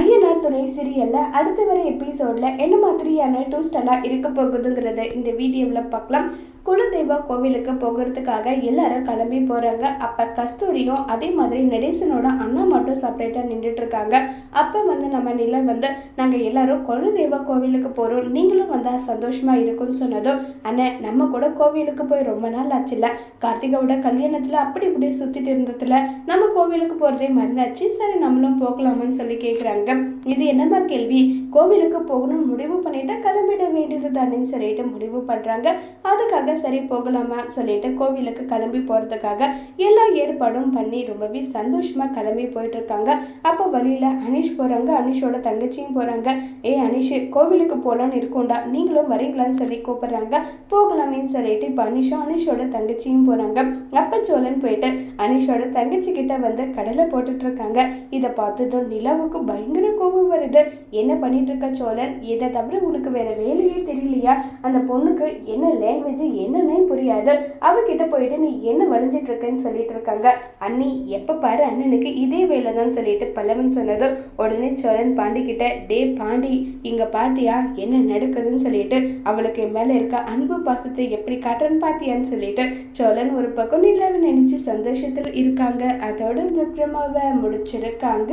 ஐயனார் துணை சீரியல்ல அடுத்த வர எபிசோடில் என்ன மாதிரியான ட்விஸ்ட் எல்லாம் இருக்க போகுதுங்கிறத இந்த வீடியோவில் பார்க்கலாம். குலதெய்வ கோவிலுக்கு போகிறதுக்காக எல்லாரும் கிளம்பி போகிறாங்க அப்போ கஸ்தூரியும் அதே மாதிரி நடேசனோட அண்ணா மட்டும் செப்பரேட்டாக நின்றுட்டு இருக்காங்க. அப்போ வந்து நம்ம நிலை வந்து நாங்கள் எல்லாரும் குலதெய்வ கோவிலுக்கு போகிறோம் நீங்களும் வந்தால் சந்தோஷமாக இருக்கும்னு சொன்னதும் அண்ணே நம்ம கூட கோவிலுக்கு போய் ரொம்ப நாள் ஆச்சுல்ல கார்த்திகாவோட கல்யாணத்தில் அப்படி இப்படி சுற்றிட்டு இருந்ததுல நம்ம கோவிலுக்கு போகிறதே மறந்தாச்சு. சரி நம்மளும் போகலாமான்னு சொல்லி கேட்குறாங்க இது என்னம்மா கேள்வி? கோவிலுக்கு போகணும்னு முடிவு பண்ணிட்டா கிளம்பிட வேண்டியது தானேன்னு சொல்லிட்டு முடிவு பண்ணுறாங்க அதுக்காக சரி போகலாமா சொல்லிட்டு கோவிலுக்கு கிளம்பி போகிறதுக்காக எல்லா ஏற்பாடும் பண்ணி ரொம்பவே சந்தோஷமாக கிளம்பி போயிட்டுருக்காங்க. அப்போ வழியில் அனீஷ் போகிறாங்க அனீஷோட தங்கச்சியும் போகிறாங்க ஏ அனீஷ் கோவிலுக்கு போகலான்னு இருக்கோண்டா நீங்களும் வரீங்களான்னு சொல்லி கூப்பிட்றாங்க. போகலாமேன்னு சொல்லிட்டு இப்போ அனீஷும் அனீஷோட தங்கச்சியும் போகிறாங்க அப்போ சோழன் போயிட்டு அனீஷோட தங்கச்சி கிட்ட வந்து கடலை போட்டுட்ருக்காங்க இதை பார்த்ததும் நிலாவுக்கு பயங்கர கோபம் வருது. என்ன பண்ணிட்டு இருக்க சோழன்? இதை தவிர உனக்கு வேற வேலையே தெரியலையா? அந்த பொண்ணுக்கு என்ன லாங்குவேஜ் என்னன்னே புரியாது. அவகிட்ட போயிட்டு நீ என்ன வளைஞ்சிட்டு இருக்கேன்னு சொல்லிட்டு இருக்காங்க? அண்ணி எப்போ பாரு அண்ணனுக்கு இதே வேலை தான் சொல்லிட்டு பல்லவன் சொன்னது. உடனே சோழன் பாண்டி கிட்ட டே பாண்டி இங்க பாட்டியா என்ன நடக்குதுன்னு சொல்லிட்டு அவளுக்கு என் மேல இருக்க அன்பு பாசத்தை எப்படி காட்டுறன்னு பாத்தியான்னு சொல்லிட்டு சோழன் ஒரு பக்கம் நிலாவை நினைச்சு சந்தோஷத்தில் இருக்காங்க. அதோட இந்த பிரமாவை முடிச்சிருக்காங்க.